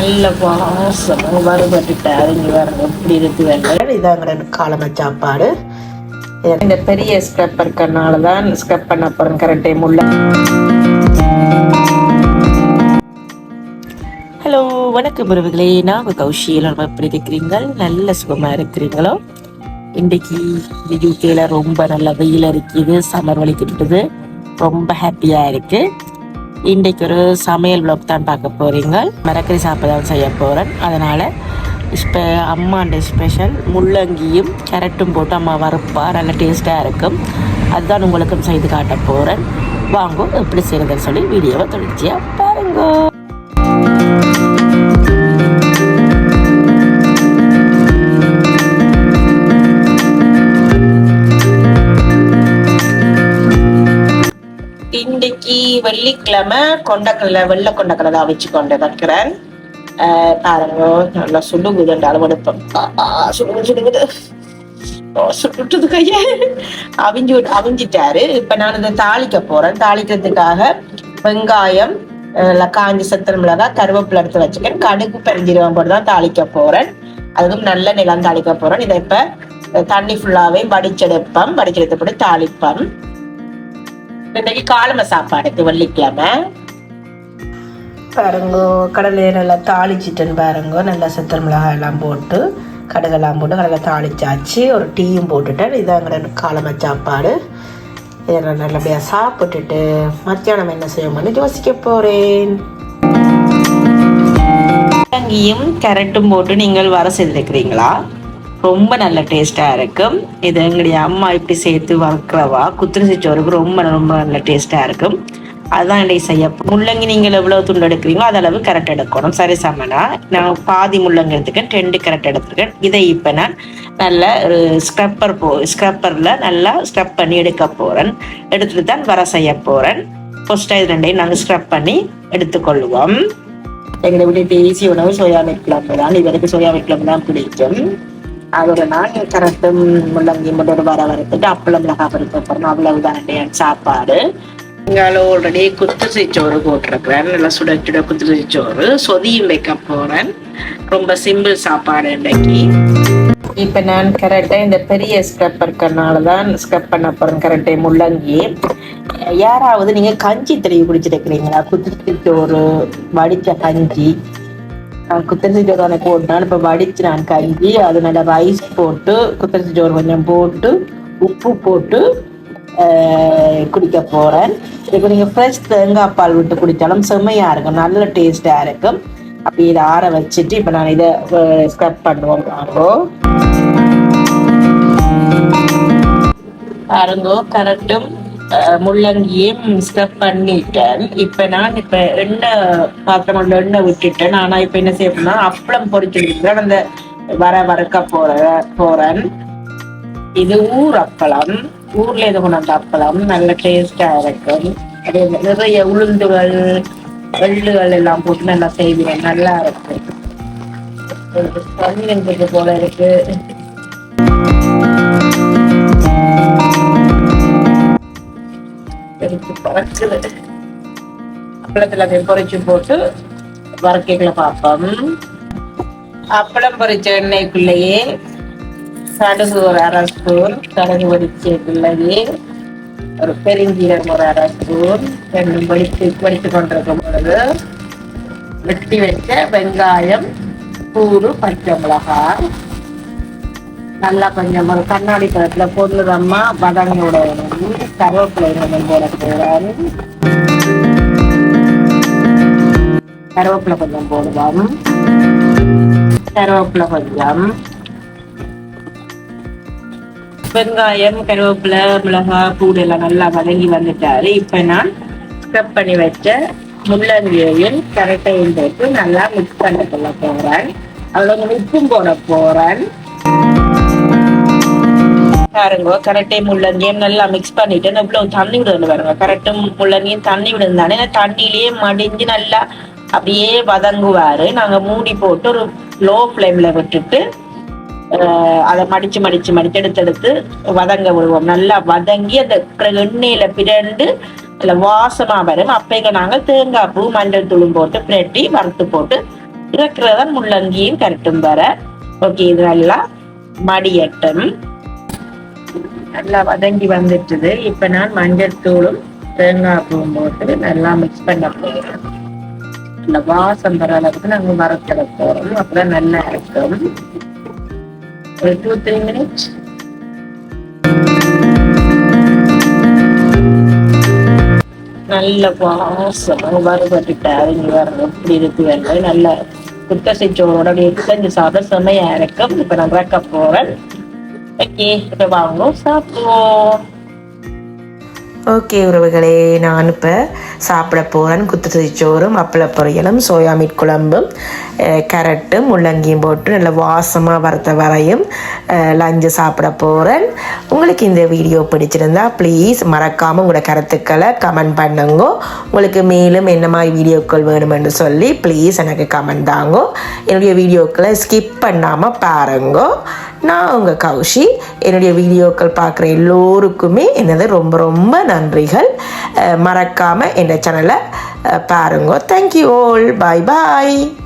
நல்ல வாசம் வறுபட்டுட்டாரு இங்கே வர எப்படி இருக்கு வேலை இதாங்க காலம சாப்பாடு. இந்த பெரிய ஸ்க்ரப் இருக்கறனால தான் ஸ்க்ரப் பண்ண போகிறேன் கரெக்ட் டைம் உள்ள. ஹலோ வணக்கம் உறவுகளே. நான் உங்கள் கௌஷியில் நம்ம எப்படி இருக்கிறீங்கள் நல்ல சுகமாக இருக்கிறீங்களோ? இன்றைக்கு யூகேல ரொம்ப நல்ல வெயில் இருக்குது சம்மர் வலிக்கிட்டுது ரொம்ப ஹாப்பியாக இருக்குது இன்றைக்கு ஒரு சமையல் vlog தான் பார்க்க போகிறீங்க மரக்கறி சாப்பிட தான் செய்ய போகிறேன் அதனால் இப்போ அம்மாண்ட ஸ்பெஷல் முள்ளங்கியும் கேரட்டும் போட்டு அம்மா வறுப்பா நல்ல டேஸ்ட்டாக இருக்கும். அதுதான் உங்களுக்கும் செய்து காட்ட போகிறேன் வாங்கும் எப்படி செய்கிறதுன்னு சொல்லி வீடியோவை தொடர்ச்சியாக பாருங்க. வெள்ளிக்கிழமை கொண்டக்கடலை வெள்ளை கொண்டக்கடலை தான் வச்சு கொண்டு வைக்கிறேன். ஆஹ் பாருங்க நல்லா சுடுகுதுண்டு அளவெடுப்போம் சுடுகுது சுடுகுது. ஓ, சுட்டுது அவிஞ்சு விட்டு- அவிஞ்சிட்டாரு. இப்ப நான் இதை தாளிக்க போறேன். தாளிக்கிறதுக்காக வெங்காயம் காஞ்சி சத்தல் மிளகாய் கருவேப்பிலை எடுத்து வச்சுக்கேன். கடுகு பெருஞ்சீரகம் போட்டு தான் தாளிக்க போறேன். அதுவும் நல்ல நிலம் தாளிக்க போறேன். இதை இப்ப தண்ணி ஃபுல்லாவே வடிச்செடுப்பேன் வடிச்செடுத்த போட்டு தாளிப்பேன் இன்னைக்கு காலம சாப்பாடுக்கு வெள்ளிக்கிழமை. பாருங்க கடலையை நல்லா தாளிச்சிட்டேன்னு பாருங்க. நல்லா செத்தல் மிளகாய் எல்லாம் போட்டு கடுகெல்லாம் போட்டு கடலை தாளிச்சாச்சு. ஒரு டீயும் போட்டுட்டேன். இதாங்க காலம சாப்பாடு. இதை நான் நல்லபடியாக சாப்பிட்டுட்டு மத்தியானம் என்ன செய்யணும்னு யோசிக்க போகிறேன் முள்ளங்கியும் கேரட்டும் போட்டு நீங்கள் வர செய்திருக்கிறீங்களா? ரொம்ப நல்ல டேஸ்ட்டாக இருக்கும் இது எங்களுடைய அம்மா இப்படி சேர்த்து வளர்க்குறவா குத்துரிசி சோறுக்கு ரொம்ப ரொம்ப நல்ல டேஸ்ட்டாக இருக்கும் அதுதான் இன்றைக்கு செய்ய முள்ளங்கி நீங்கள் எவ்வளோ துண்டு எடுக்கிறீங்களோ அதளவு கரெக்ட் எடுக்கணும். சரி சமனா. நான் பாதி முள்ளங்கி எடுத்துக்கேன் ரெண்டு கரெக்ட் எடுத்துருக்கேன் இதை இப்போ நான் நல்ல ஒரு ஸ்க்ரப்பர் போ ஸ்க்ரப்பரில் நல்லா ஸ்க்ரப் பண்ணி எடுக்க போகிறேன் எடுத்துட்டு தான் வர செய்ய போகிறேன் ஃபஸ்ட்டாக இது ரெண்டையும் நாங்கள் ஸ்க்ரப் பண்ணி எடுத்துக்கொள்வோம். எங்களை விட தேசிய உணவு சோயா குழம்பு தான் இவருக்கு சோயா குழம்பு தான் பிடிக்கும். அதோட நான் கரெக்டும் முள்ளங்கி முட்டோட வர வறுத்துட்டு அப்பளம் மிளகாய் பருப்பு போடணும் அவ்வளவுதான் என் சாப்பாடு. இங்கால ஆல்ரெடி குத்துசி சோறு போட்டிருக்கிறேன். நல்லா சுட சுட குத்துசி சோறு சொதியும் வைக்க போறேன். ரொம்ப சிம்பிள் சாப்பாடு இன்றைக்கு. இப்போ நான் கரெக்டாக இந்த பெரிய ஸ்க்ரப் இருக்கறனால தான் ஸ்க்ரப் பண்ண போகிறேன் கரெக்டே முள்ளங்கி. யாராவது நீங்கள் கஞ்சி தெளிவு குடிச்சிருக்கிறீங்களா குத்துச்சோறு வடித்த கஞ்சி. குத்தரிசி சோறு எனக்கு போட்டான். இப்போ வடிச்சு நான் கஞ்சி அது நல்லா ரைஸ் போட்டு குத்தரிசி சோறு கொஞ்சம் போட்டு உப்பு போட்டு குடிக்க போகிறேன் இப்போ நீங்கள் ஃப்ரெஷ் தேங்காய் பால் விட்டு குடித்தாலும் செம்மையாக இருக்கும். நல்ல டேஸ்ட்டாக இருக்கும். அப்படி இதை ஆற வச்சுட்டு இப்போ நான் இதை ஸ்க்ரப் பண்ணுவோம். பாருங்கோ. பாருங்கோ கரெக்டும் முள்ளங்கியும் ஸ்டஃப் பண்ணிட்டேன். இப்ப நான் இப்ப எண்ணெய் பாத்திரம் எண்ணெய் விட்டுட்டேன். ஆனா இப்ப என்ன செய்ய போனா அப்பளம் பொறிச்சுட்டு அந்த வர வறுக்க போற போறேன். இது ஊர் அப்பளம். ஊர்ல இது கொண்ட அப்பளம்? நல்ல டேஸ்டா இருக்கும். அதே நிறைய உளுந்துகள் வெள்ளுகள் எல்லாம் போட்டு நல்லா செய்வேன். நல்லா இருக்கும். போல இருக்கு. எடுத்து பறக்குது அப்பளத்துல அதை பொறிச்சு போட்டு வறக்கைகளை பார்ப்போம். அப்பளம் பொரிச்ச எண்ணெய்க்குள்ளேயே கடுகு ஒரு அரை ஸ்பூன் கடுகு பொறிச்சதுக்குள்ளேயே ஒரு பெருஞ்சீரகம் ஒரு அரை ஸ்பூன் ரெண்டும் பொடித்து பொடித்து கொண்டிருக்கும் பொழுது வெட்டி வச்ச வெங்காயம் பூடு பச்சை மிளகாய். நல்லா கொஞ்சம் ஒரு கண்ணாடி பழத்துல பொருள் வதங்கி விடணும். கருவேப்பிலை கொஞ்சம் போட போகிறேன் கருவேப்பிலை கொஞ்சம் போடுவோம். கருவேப்பிலை கொஞ்சம். வெங்காயம் கருவேப்பிலை மிளகாய் பூடு எல்லாம் நல்லா வதங்கி வந்துட்டாரு. இப்ப நான் ஸ்க்ரப் பண்ணி வச்ச முள்ளங்கியையும் கரெக்டையும் போட்டு நல்லா மிக்ஸ் பண்ண கொள்ள போறேன். அவ்வளவு உப்பும் போட போறேன். பாருங்க கரெக்டே முள்ளங்கியும் நல்லா மிக்ஸ் பண்ணிட்டு இவ்வளவு தண்ணி விடணும் பாருங்க கரெக்டும் முள்ளங்கியும் தண்ணி விடுந்தானே தண்ணியிலேயே மடிஞ்சு நல்லா அப்படியே வதங்குவாரு. நாங்க மூடி போட்டு ஒரு லோ ஃப்ளேம்ல விட்டுட்டு அதை மடிச்சு மடிச்சு மடிச்சு எடுத்து எடுத்து வதங்க விடுவோம். நல்லா வதங்கி அந்த எண்ணெயில பிரண்டு அதுல வாசமா வரும். அப்பைக்கு நாங்க தேங்காய் பூ மஞ்சள் தூளும் போட்டு பிரட்டி வறுத்து போட்டு இறக்குறதான் முள்ளங்கியும் கரட்டும் வர. ஓகே இது நல்லா மடியட்டும். நல்லா வதங்கி வந்துட்டுது. இப்ப நான் மஞ்சள் தூளும் தேங்காய் பூவும் போட்டு நல்லா மிக்ஸ் பண்ண போகிறேன் அந்த வாசம் வர அளவுக்கு நாங்க மரத்துல போறோம். அப்புறம் நல்லா இருக்கும். ஒரு டூ த்ரீ மினிட்ஸ் நல்ல வாசம். வறுபட்டுட்டு அறிஞ்சு வர்றது இப்படி இருக்கு வேண்டாம் நல்லா குத்தசை சோறோட அப்படியே பிசைஞ்சு சாப்பிட செமையா இருக்கும். இப்ப நான் வைக்க போறேன். ஓகே இப்ப சாப்பிடுவோம். ஓகே உறவுகளே நான் இப்போ சாப்பிட போகிறேன் குத்துச்சோறும் சோறும் அப்பள பொரியலும் சோயா மீட் குழம்பும் கேரட்டும் முள்ளங்கியும் போட்டு நல்ல வாசமாக வறுத்த வரையும் லஞ்சு சாப்பிட போகிறேன் உங்களுக்கு இந்த வீடியோ பிடிச்சிருந்தா ப்ளீஸ் மறக்காமல் உங்களோட கருத்துக்களை கமெண்ட் பண்ணுங்க. உங்களுக்கு மேலும் என்ன மாதிரி வீடியோக்கள் வேணுமென்று சொல்லி ப்ளீஸ் எனக்கு கமெண்ட் தாங்கோ. என்னுடைய வீடியோக்களை ஸ்கிப் பண்ணாமல் பாருங்கோ. நான் உங்கள் கௌஷி. என்னுடைய வீடியோக்கள் பார்க்குற எல்லோருக்குமே என்னது ரொம்ப ரொம்ப நன்றிகள். மறக்காமல் என் சேனலை பாருங்க. தேங்க்யூ ஆல் பாய் பாய்